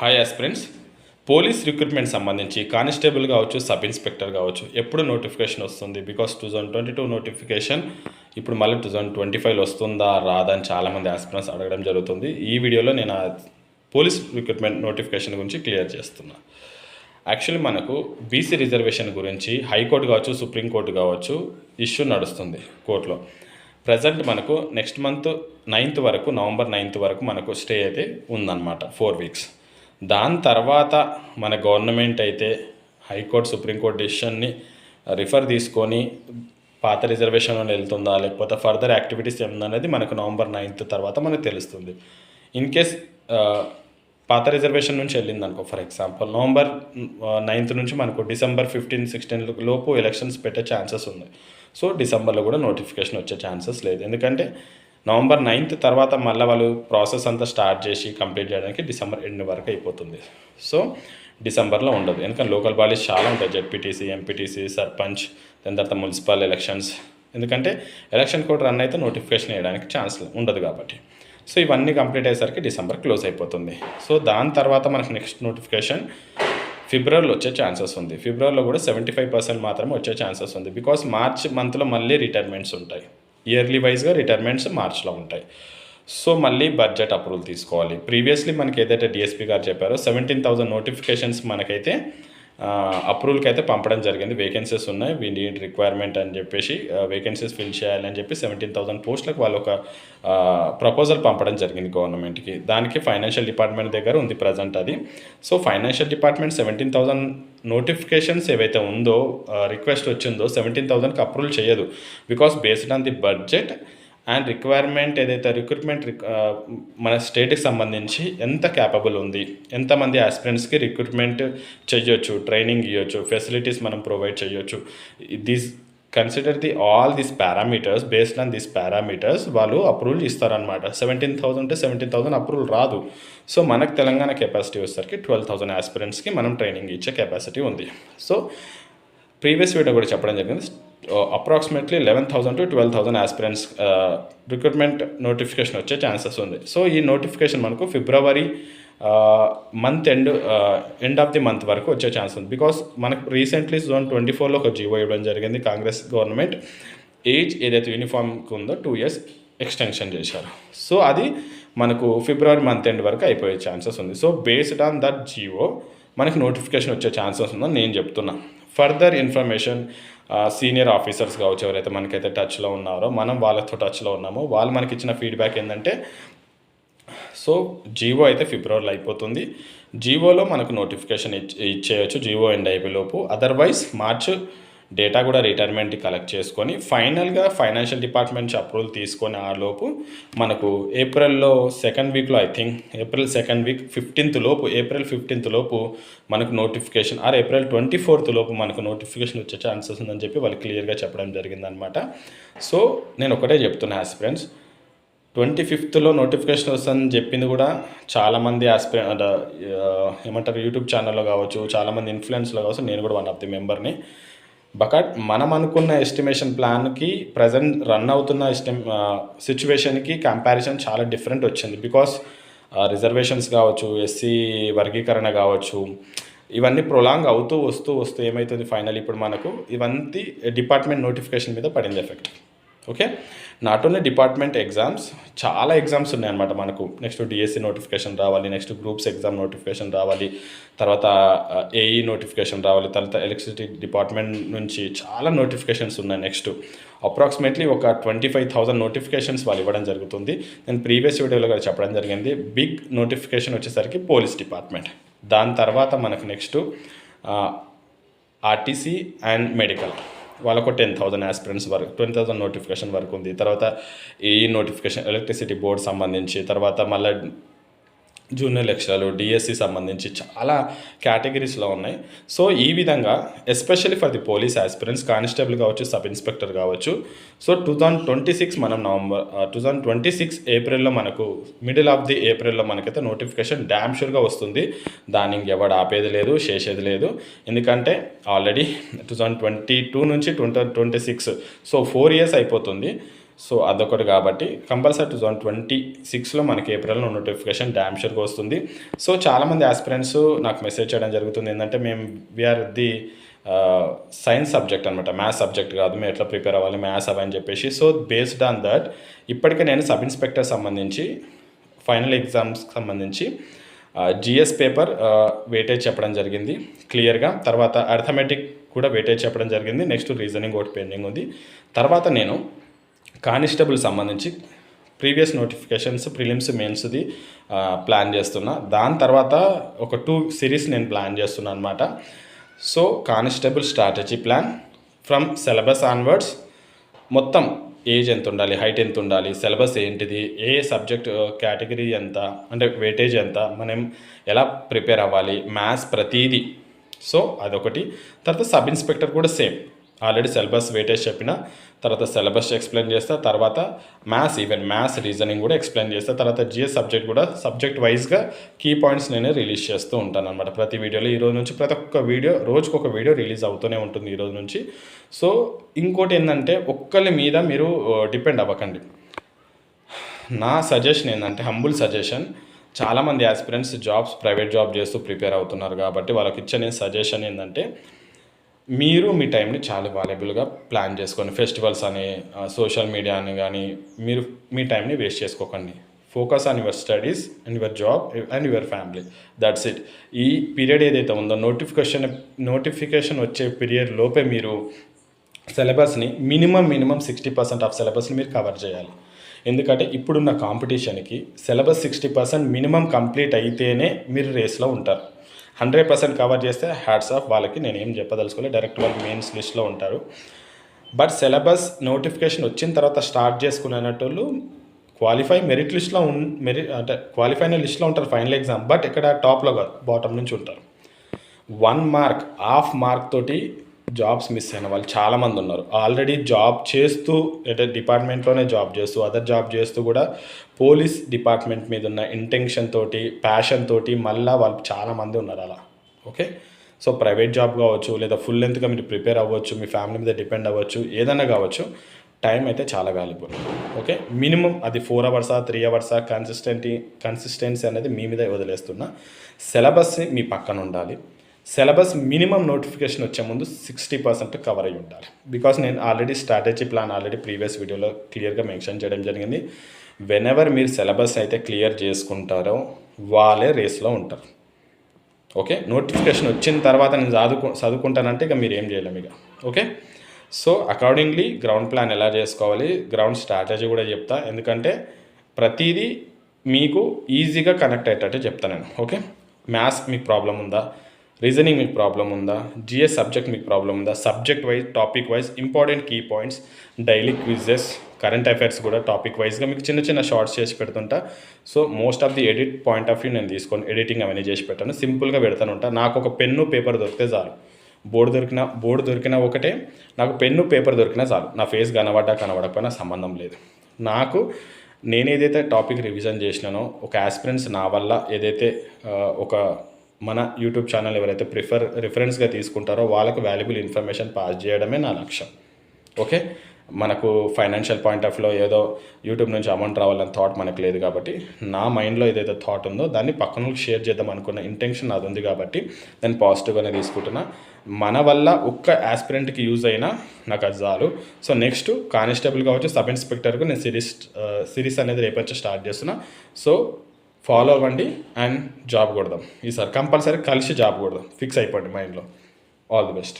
Hi aspirants police recruitment సంబంధించి constable కావచ్చు sub inspector కావచ్చు ఎప్పుడు నోటిఫికేషన్ వస్తుంది? Because two thousand twenty two notification ఇప్పుడు మళ్ళీ టూ థౌజండ్ ట్వంటీ ఫైవ్లో వస్తుందా రాదా అని చాలామంది ఆస్పిరెంట్స్ అడగడం జరుగుతుంది. ఈ వీడియోలో నేను పోలీస్ రిక్రూట్మెంట్ నోటిఫికేషన్ గురించి క్లియర్ చేస్తున్నా. యాక్చువల్లీ మనకు బీసీ రిజర్వేషన్ గురించి హైకోర్టు కావచ్చు సుప్రీంకోర్టు కావచ్చు ఇష్యూ నడుస్తుంది కోర్టులో ప్రజెంట్ మనకు నెక్స్ట్ మంత్ నైన్త్ వరకు నవంబర్ నైన్త్ వరకు మనకు స్టే అయితే ఉందన్నమాట ఫోర్ వీక్స్ దాని తర్వాత మన గవర్నమెంట్ అయితే హైకోర్టు సుప్రీంకోర్టు డెసిషన్ని రిఫర్ తీసుకొని పాత రిజర్వేషన్ వెళ్తుందా లేకపోతే ఫర్దర్ యాక్టివిటీస్ ఏముందా అనేది మనకు నవంబర్ నైన్త్ తర్వాత మనకు తెలుస్తుంది. ఇన్ కేస్ పాత రిజర్వేషన్ నుంచి వెళ్ళింది అనుకో ఫర్ ఎగ్జాంపుల్ నవంబర్ నైన్త్ నుంచి మనకు డిసెంబర్ ఫిఫ్టీన్ సిక్స్టీన్ లోపు ఎలక్షన్స్ పెట్టే ఛాన్సెస్ ఉన్నాయి. సో డిసెంబర్లో కూడా నోటిఫికేషన్ వచ్చే ఛాన్సెస్ లేదు. ఎందుకంటే నవంబర్ నైన్త్ తర్వాత మళ్ళీ వాళ్ళు ప్రాసెస్ అంతా స్టార్ట్ చేసి కంప్లీట్ చేయడానికి డిసెంబర్ ఎండ్ వరకు అయిపోతుంది. సో డిసెంబర్లో ఉండదు. ఎందుకంటే లోకల్ బాడీస్ చాలా ఉంటాయి. జెడ్పీటీసీ ఎంపీటీసీ సర్పంచ్ దాని తర్వాత మున్సిపల్ ఎలక్షన్స్. ఎందుకంటే ఎలక్షన్ కోడ్ రన్ అయితే నోటిఫికేషన్ వేయడానికి ఛాన్స్ ఉండదు కాబట్టి. సో ఇవన్నీ కంప్లీట్ అయ్యేసరికి డిసెంబర్ క్లోజ్ అయిపోతుంది. సో దాని తర్వాత మనకు నెక్స్ట్ నోటిఫికేషన్ ఫిబ్రవరిలో వచ్చే ఛాన్సెస్ ఉంది. ఫిబ్రవరిలో కూడా సెవెంటీ ఫైవ్ పర్సెంట్ మాత్రమే వచ్చే ఛాన్సెస్ ఉంది. బికాస్ మార్చ్ మంత్లో మళ్ళీ రిటైర్మెంట్స్ ఉంటాయి. ఇయర్లీ వైజ్గా రిటైర్మెంట్స్ మార్చ్లో ఉంటాయి. సో మళ్ళీ బడ్జెట్ అప్రూవల్ తీసుకోవాలి. ప్రీవియస్లీ మనకి ఏదైతే డిఎస్పీ గారు చెప్పారో సెవెంటీన్ థౌసండ్ నోటిఫికేషన్స్ మనకైతే అప్రూవల్కి అయితే పంపడం జరిగింది. వేకెన్సీస్ ఉన్నాయి. వీ నీడ్ రిక్వైర్మెంట్ అని చెప్పేసి వేకెన్సీస్ ఫిల్ చేయాలని చెప్పి సెవెంటీన్ థౌసండ్ పోస్టులకు వాళ్ళు ఒక ప్రపోజల్ పంపడం జరిగింది గవర్నమెంట్కి. దానికి ఫైనాన్షియల్ డిపార్ట్మెంట్ దగ్గర ఉంది ప్రజెంట్ అది. So financial department seventeen thousand notifications ఏవైతే ఉందో రిక్వెస్ట్ వచ్చిందో సెవెంటీన్ థౌసండ్కి అప్రూవల్ చేయదు. Because based on the budget and requirement ఏదైతే రిక్రూట్మెంట్ మన స్టేట్కి సంబంధించి ఎంత క్యాపబుల్ ఉంది ఎంతమంది ఆస్పిరెంట్స్కి రిక్రూట్మెంట్ చేయొచ్చు ట్రైనింగ్ ఇవ్వచ్చు ఫెసిలిటీస్ మనం ప్రొవైడ్ చేయొచ్చు this consider the all this parameters based on this parameters వాళ్ళు అప్రూవల్ ఇస్తారనమాట సెవెంటీన్ థౌసండ్ అంటే సెవెంటీన్ థౌసండ్ అప్రూవల్ రాదు. సో మనకు తెలంగాణ కెపాసిటీ వచ్చేసరికి ట్వెల్వ్ థౌసండ్ ఆస్పిరెంట్స్కి మనం ట్రైనింగ్ ఇచ్చే కెపాసిటీ ఉంది. సో ప్రీవియస్ వీడియో కూడా చెప్పడం జరిగింది. Approximately eleven thousand to twelve thousand aspirants recruitment notification వచ్చే ఛాన్సెస్ ఉంది. సో ఈ నోటిఫికేషన్ మనకు February month end end of the month వరకు వచ్చే ఛాన్స్ ఉంది. బికాస్ మనకు రీసెంట్లీ జోన్ ట్వంటీ ఫోర్లో ఒక జీవో ఇవ్వడం జరిగింది. కాంగ్రెస్ గవర్నమెంట్ ఏజ్ ఏదైతే యూనిఫామ్కి ఉందో టూ ఇయర్స్ ఎక్స్టెన్షన్ చేశారు. సో అది మనకు ఫిబ్రవరి మంత్ ఎండ్ వరకు అయిపోయే ఛాన్సెస్ ఉంది. So based on that GO మనకి నోటిఫికేషన్ వచ్చే ఛాన్సెస్ ఉందని నేను చెప్తున్నా. ఫర్దర్ ఇన్ఫర్మేషన్ సీనియర్ ఆఫీసర్స్ కావచ్చు ఎవరైతే మనకైతే టచ్లో ఉన్నారో మనం వాళ్ళతో టచ్లో ఉన్నామో వాళ్ళు మనకి ఇచ్చిన ఫీడ్బ్యాక్ ఏంటంటే సో జీవో అయితే ఫిబ్రవరిలో అయిపోతుంది. జీవోలో మనకు నోటిఫికేషన్ ఇచ్చేయచ్చు జీవో ఎండ్ అయిపోయేలోపు. అదర్వైజ్ మార్చ్ డేటా కూడా రిటైర్మెంట్ కలెక్ట్ చేసుకొని ఫైనల్గా ఫైనాన్షియల్ డిపార్ట్మెంట్ నుంచి అప్రూవల్ తీసుకొని ఆ లోపు మనకు ఏప్రిల్లో సెకండ్ వీక్లో I think April second week fifteenth లోపు ఏప్రిల్ ఫిఫ్టీన్త్ లోపు మనకు notification or April twenty fourth లోపు మనకు నోటిఫికేషన్ వచ్చే ఛాన్సెస్ ఉందని చెప్పి వాళ్ళు క్లియర్గా చెప్పడం జరిగిందనమాట సో నేను ఒకటే చెప్తున్నా ఆస్పిరెంట్స్ ట్వంటీ ఫిఫ్త్లో నోటిఫికేషన్ వస్తుందని చెప్పింది కూడా చాలామంది ఆస్పిరె ఏమంటారు యూట్యూబ్ ఛానల్లో కావచ్చు చాలామంది ఇన్ఫ్లుయెన్స్లో కావచ్చు నేను కూడా వన్ ఆఫ్ ది మెంబర్ని. బట్ మనం అనుకున్న ఎస్టిమేషన్ ప్లాన్కి ప్రజెంట్ రన్ అవుతున్న ఎస్టిమ్ సిచ్యువేషన్కి కంపారిజన్ చాలా డిఫరెంట్ వచ్చింది. బికాస్ రిజర్వేషన్స్ కావచ్చు ఎస్సీ వర్గీకరణ కావచ్చు ఇవన్నీ ప్రొలాంగ్ అవుతూ వస్తూ వస్తూ ఏమవుతుంది ఫైనల్ ఇప్పుడు మనకు? ఇవన్నీ డిపార్ట్మెంట్ నోటిఫికేషన్ మీద పడింది effect. Okay not only department exams చాలా ఎగ్జామ్స్ ఉన్నాయన్నమాట మనకు. నెక్స్ట్ డిఎస్సి నోటిఫికేషన్ రావాలి నెక్స్ట్ గ్రూప్స్ ఎగ్జామ్ నోటిఫికేషన్ రావాలి తర్వాత uh, ఏఈ నోటిఫికేషన్ రావాలి తర్వాత ఎలక్ట్రిసిటీ డిపార్ట్మెంట్ నుంచి చాలా నోటిఫికేషన్స్ ఉన్నాయి నెక్స్ట్ అప్రాక్సిమేట్లీ ఒక ట్వంటీ ఫైవ్ థౌసండ్ నోటిఫికేషన్స్ వాళ్ళు ఇవ్వడం జరుగుతుంది. నేను ప్రీవియస్ వీడియోలో కూడా చెప్పడం జరిగింది. బిగ్ నోటిఫికేషన్ వచ్చేసరికి పోలీస్ డిపార్ట్మెంట్ దాని తర్వాత మనకు నెక్స్ట్ ఆర్టీసీ అండ్ మెడికల్ వాళ్ళకు టెన్ థౌసండ్ ఆస్పిరెంట్స్ వరకు ట్వంటీ థౌసండ్ నోటిఫికేషన్ వరకు ఉంది. తర్వాత ఈ నోటిఫికేషన్ ఎలక్ట్రిసిటీ బోర్డ్ సంబంధించి తర్వాత మళ్ళీ జూనియర్ లెక్చరర్లు డిఎస్సి సంబంధించి చాలా కేటగిరీస్లో ఉన్నాయి. సో ఈ విధంగా especially for the police aspirants constable కావచ్చు సబ్ ఇన్స్పెక్టర్ కావచ్చు. So two thousand twenty six మనం November two thousand twenty six ఏప్రిల్లో మనకు మిడిల్ ఆఫ్ ది ఏప్రిల్లో మనకైతే నోటిఫికేషన్ డ్యామ్ షూర్గా వస్తుంది. దాన్ని ఇంకెవడు ఆపేది లేదు చేసేది లేదు. ఎందుకంటే already two thousand twenty two నుంచి twenty twenty six so four years అయిపోతుంది. సో అదొకటి కాబట్టి కంపల్సరీ టూ థౌసండ్ ట్వంటీ సిక్స్లో మనకి ఏప్రిల్లో నోటిఫికేషన్ డ్యామ్ షూర్గా వస్తుంది. సో చాలామంది ఆస్పిరెంట్స్ నాకు మెసేజ్ చేయడం జరుగుతుంది. ఏంటంటే మేము we are the science subject అనమాట మ్యాథ్స్ సబ్జెక్ట్ కాదు. మేము ఎట్లా ప్రిపేర్ అవ్వాలి? మ్యాథ్స్ అవని చెప్పేసి. సో బేస్డ్ ఆన్ దట్ ఇప్పటికే నేను సబ్ ఇన్స్పెక్టర్ సంబంధించి ఫైనల్ ఎగ్జామ్స్కి సంబంధించి జిఎస్ పేపర్ వెయిటేజ్ చెప్పడం జరిగింది. క్లియర్గా తర్వాత అర్థమెటిక్ కూడా వెయిటేజ్ చెప్పడం జరిగింది. నెక్స్ట్ రీజనింగ్ ఒకటి పెండింగ్ ఉంది. తర్వాత నేను కానిస్టేబుల్ సంబంధించి ప్రీవియస్ నోటిఫికేషన్స్ ప్రిలిమ్స్ మెయిన్స్ది ప్లాన్ చేస్తున్నా. దాని తర్వాత ఒక టూ సిరీస్ నేను ప్లాన్ చేస్తున్నా అనమాట so constable strategy plan from syllabus onwards. మొత్తం ఏజ్ ఎంత ఉండాలి హైట్ ఎంత ఉండాలి సిలబస్ ఏంటిది ఏ సబ్జెక్ట్ కేటగిరీ ఎంత అంటే వెయిటేజ్ ఎంత మనం ఎలా ప్రిపేర్ అవ్వాలి మ్యాథ్స్ ప్రతీది. సో అదొకటి. తర్వాత సబ్ ఇన్స్పెక్టర్ కూడా సేమ్. ఆల్రెడీ సిలబస్ వెయిటేజ్ చెప్పిన తర్వాత సిలబస్ ఎక్స్ప్లెయిన్ చేస్తా తర్వాత మ్యాథ్స్ ఈవెన్ మ్యాథ్స్ రీజనింగ్ కూడా ఎక్స్ప్లెయిన్ చేస్తా తర్వాత జిఎస్ సబ్జెక్ట్ కూడా సబ్జెక్ట్ వైజ్గా కీ పాయింట్స్ నేనే రిలీజ్ చేస్తూ ఉంటాను అనమాట ప్రతి వీడియోలో. ఈ రోజు నుంచి ప్రతి ఒక్క వీడియో రోజుకు ఒక వీడియో రిలీజ్ అవుతూనే ఉంటుంది ఈ రోజు నుంచి. సో ఇంకోటి ఏంటంటే ఒక్కరి మీద మీరు డిపెండ్ అవ్వకండి. నా సజెషన్ ఏంటంటే హంబుల్ సజెషన్. చాలామంది ఆస్పిరెంట్స్ జాబ్స్ ప్రైవేట్ జాబ్ చేస్తూ ప్రిపేర్ అవుతున్నారు కాబట్టి వాళ్ళకి ఇచ్చే నేను సజెషన్ ఏంటంటే మీరు మీ టైంని చాలా వాల్యుబుల్గా ప్లాన్ చేసుకోండి. ఫెస్టివల్స్ అని సోషల్ మీడియా అని కానీ మీరు మీ టైంని వేస్ట్ చేసుకోకండి. Focus on your studies and your job and your family that's it ఈ పీరియడ్ ఏదైతే ఉందో నోటిఫికేషన్ నోటిఫికేషన్ వచ్చే పీరియడ్ లోపే మీరు సిలబస్ని minimum minimum sixty percent of సిలబస్ని మీరు కవర్ చేయాలి. ఎందుకంటే ఇప్పుడున్న కాంపిటీషన్కి syllabus sixty percent minimum complete అయితేనే మీరు రేస్లో ఉంటారు. హండ్రెడ్ పర్సెంట్ కవర్ చేస్తే హ్యాట్స్ ఆఫ్ వాళ్ళకి నేను ఏం చెప్పదలుచుకోలేదు. డైరెక్ట్ వాళ్ళు మెయిన్స్ లిస్ట్లో ఉంటారు. బట్ సిలబస్ నోటిఫికేషన్ వచ్చిన తర్వాత స్టార్ట్ చేసుకునేటోళ్ళు క్వాలిఫై మెరిట్ లిస్ట్లో ఉన్ మెరిట్ అంటే క్వాలిఫైన లిస్ట్లో ఉంటారు ఫైనల్ ఎగ్జామ్. బట్ ఇక్కడ టాప్లో కాదు బాటమ్ నుంచి ఉంటారు. వన్ మార్క్ హాఫ్ మార్క్ తోటి జాబ్స్ మిస్ అయిన వాళ్ళు చాలామంది ఉన్నారు. ఆల్రెడీ జాబ్ చేస్తూ అంటే డిపార్ట్మెంట్లోనే జాబ్ చేస్తూ అదర్ జాబ్ చేస్తూ కూడా పోలీస్ డిపార్ట్మెంట్ మీద ఉన్న ఇంటెన్షన్ తోటి ప్యాషన్ తోటి మళ్ళీ వాళ్ళు చాలామంది ఉన్నారు అలా. ఓకే సో ప్రైవేట్ జాబ్ కావచ్చు లేదా ఫుల్ లెంత్గా మీరు ప్రిపేర్ అవ్వచ్చు మీ ఫ్యామిలీ మీద డిపెండ్ అవ్వచ్చు ఏదైనా కావచ్చు టైం అయితే చాలా వాల్యుబుల్ ఓకే మినిమం అది ఫోర్ అవర్సా త్రీ అవర్సా కన్సిస్టెంటీ కన్సిస్టెన్సీ అనేది మీ మీద వదిలేస్తున్నా. సిలబస్ మీ పక్కన ఉండాలి. సిలబస్ మినిమం నోటిఫికేషన్ వచ్చే ముందు సిక్స్టీ పర్సెంట్ కవర్ అయి ఉండాలి బికాస్ నేను already strategy plan already previous video క్లియర్గా మెన్షన్ చేయడం జరిగింది. వెన్ ఎవర్ మీరు సిలబస్ అయితే క్లియర్ చేసుకుంటారో వాళ్ళే రేస్లో ఉంటారు. ఓకే నోటిఫికేషన్ వచ్చిన తర్వాత నేను చదువుకు చదువుకుంటానంటే ఇక మీరు ఏం చేయలేము ఇక. Okay so accordingly ground plan ఎలా చేసుకోవాలి? గ్రౌండ్ స్ట్రాటజీ కూడా చెప్తా. ఎందుకంటే ప్రతిదీ మీకు ఈజీగా కనెక్ట్ అయ్యేటట్టు చెప్తాను నేను. ఓకే మ్యాథ్స్ మీకు ప్రాబ్లం ఉందా? రీజనింగ్ మీకు ప్రాబ్లం ఉందా? జిఎస్ సబ్జెక్ట్ మీకు ప్రాబ్లం ఉందా? Subject wise topic wise important key points daily quizzes current affairs కూడా టాపిక్ వైజ్గా మీకు చిన్న చిన్న షార్ట్స్ చేసి పెడుతుంటా. So most of the edit point of view నేను తీసుకొని ఎడిటింగ్ అవన్నీ చేసి పెట్టాను. సింపుల్గా పెడతాను ఉంటా. నాకు ఒక పెన్ను పేపర్ దొరికితే చాలు. బోర్డు దొరికిన బోర్డు దొరికినా ఒకటే. నాకు పెన్ను పేపర్ దొరికినా చాలు. నా ఫేస్ కనబడ్డా కనబడకపోయినా సంబంధం లేదు. నాకు నేను ఏదైతే టాపిక్ రివిజన్ చేసినానో ఒక ఆస్పిరెంట్స్ నా వల్ల ఏదైతే ఒక మన యూట్యూబ్ ఛానల్ ఎవరైతే ప్రిఫర్ రిఫరెన్స్గా తీసుకుంటారో వాళ్ళకు వాల్యుబుల్ ఇన్ఫర్మేషన్ పాస్ చేయడమే నా లక్ష్యం. ఓకే మనకు ఫైనాన్షియల్ పాయింట్ ఆఫ్ వ్యూలో ఏదో యూట్యూబ్ నుంచి అమౌంట్ రావాలని థాట్ మనకు లేదు కాబట్టి నా మైండ్లో ఏదైతే థాట్ ఉందో దాన్ని పక్కన షేర్ చేద్దాం అనుకున్న ఇంటెన్షన్ అది ఉంది కాబట్టి నేను పాజిటివ్గానే తీసుకుంటున్నా. మన వల్ల ఒక్క ఆస్పిరెంట్కి యూజ్ అయినా నాకు అది చాలు. సో నెక్స్ట్ కానిస్టేబుల్ కావచ్చు సబ్ ఇన్స్పెక్టర్కు నేను సిరీస్ సిరీస్ uh, అనేది రేపటి స్టార్ట్ చేస్తున్నా. సో ఫాలో అవ్వండి అండ్ జాబ్ కొడదాం. ఈసారి కంపల్సరీ కలిసి జాబ్ కొడదాం. ఫిక్స్ అయిపోండి మైండ్లో ఆల్ ది బెస్ట్